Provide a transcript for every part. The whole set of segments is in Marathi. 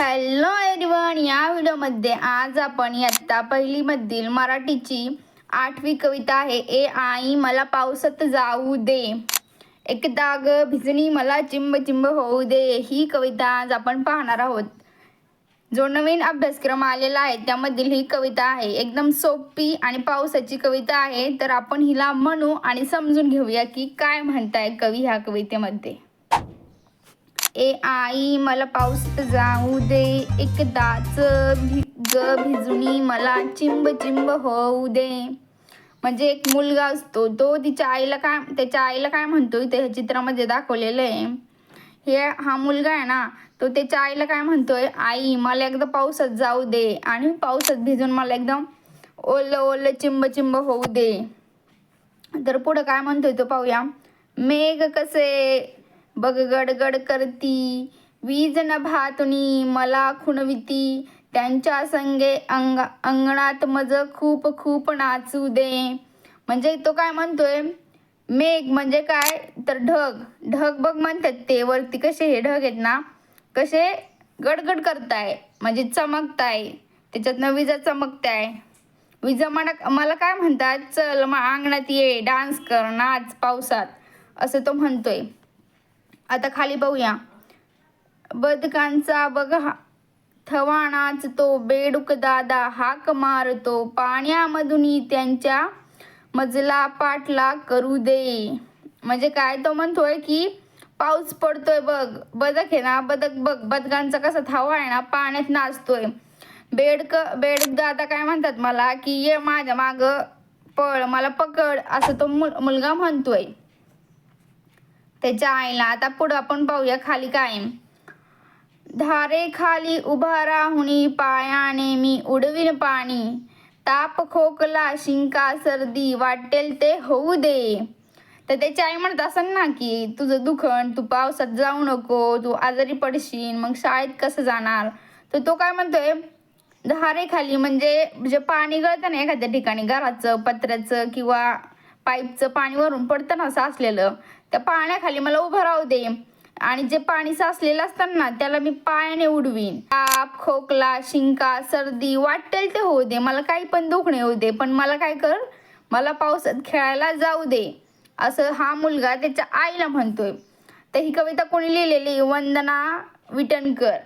हॅलो एरिवन या व्हिडिओमध्ये आज आपण इयत्ता पहिलीमधील मराठीची आठवी कविता आहे ए आई मला पावसात जाऊ दे. एकदा ग भिजणी मला चिंब चिंब होऊ दे. ही कविता आज आपण पाहणार आहोत. जो नवीन अभ्यासक्रम आलेला आहे त्यामधील ही कविता आहे. एकदम सोपी आणि पावसाची कविता आहे. तर आपण हिला म्हणू आणि समजून घेऊया की काय म्हणताय कवी ह्या कवितेमध्ये. ए आई मला पाऊस जाऊ दे. एकदाच भिग भिजुनी मला चिंब चिंब होऊ दे. म्हणजे एक मुलगा असतो तो तिच्या आईला काय त्याच्या आईला काय म्हणतोय ते ह्या चित्रामध्ये दाखवलेलं आहे. हे हा मुलगा आहे ना तो त्याच्या आईला काय म्हणतोय आई मला एकदा पावसात जाऊ दे. आणि पावसात भिजून मला एकदम ओलं ओलं चिंब चिंब होऊ दे. तर पुढं काय म्हणतोय तो पाहूया. मेघ कसे बघ गडगड करती. वीज न भातुनी मला खुणविती. त्यांच्या संगे अंग अंगणात मज खूप खूप नाचू दे. म्हणजे तो काय म्हणतोय? मेघ म्हणजे काय? तर ढग. ढग बघ म्हणतात ते वरती कसे हे ढग आहेत ना? कसे गडगड करताय. म्हणजे चमकताय. त्याच्यातनं विजा चमकताय. विजा म्हणा मला काय म्हणतात? चल मग अंगणात ये. डान्स कर. नाच पावसात. असं तो म्हणतोय. आता खाली बघूया. बदकांचा बघा. थवाणाच तो बेडूक दादा हाक मारतो. पाण्यामधून त्यांच्या मजला पाटला करू दे. म्हणजे काय तो म्हणतोय की पाऊस पडतोय बघ. बदक आहे ना बदक बघ. बदकांचा कसा थावा आहे ना पाण्यात नाचतोय. बेडक बेडूक दादा काय म्हणतात मला की ये माझ्या माग पळ मला पकड असं तो मुल मुलगा म्हणतोय. त्याच्या आईला. आता पुढं आपण पाहूया खाली काय धारे खाली उभा राहुनी पायाने मी उडवीन पाणी. ताप खोकला शिंका सर्दी वाटेल ते होऊ दे. तर त्याची आई म्हणत असेल ना की तुझं दुखण तू पावसात जाऊ नको तू आजारी पडशील मग शाळेत कसं जाणार? तर तो काय म्हणतोय? धारे खाली म्हणजे जे पाणी गळतं ना एखाद्या ठिकाणी घराचं पत्र्याचं किंवा पाईपचं पाणी वरून पडतं ना साचलेलं त्या पाण्याखाली मला उभं राहू दे. आणि जे पाणी साचलेलं असताना त्याला मी पायाने उडवीन. ताप खोकला शिंका सर्दी वाटेल ते होऊ दे. मला काही पण दुखणे होऊ दे. पण मला काय कर मला पावसात खेळायला जाऊ दे. असं हा मुलगा त्याच्या आईला म्हणतोय. तर ही कविता कोणी लिहिलेली? वंदना विटणकर.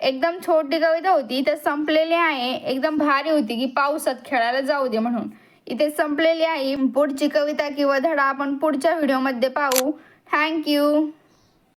एकदम छोटी कविता होती. तर संपलेली आहे. एकदम भारी होती की पावसात खेळायला जाऊ दे म्हणून. इथे संपलेली आहे. पुढची कविता किंवा धडा आपण पुढच्या व्हिडिओमध्ये पाहू. थँक्यू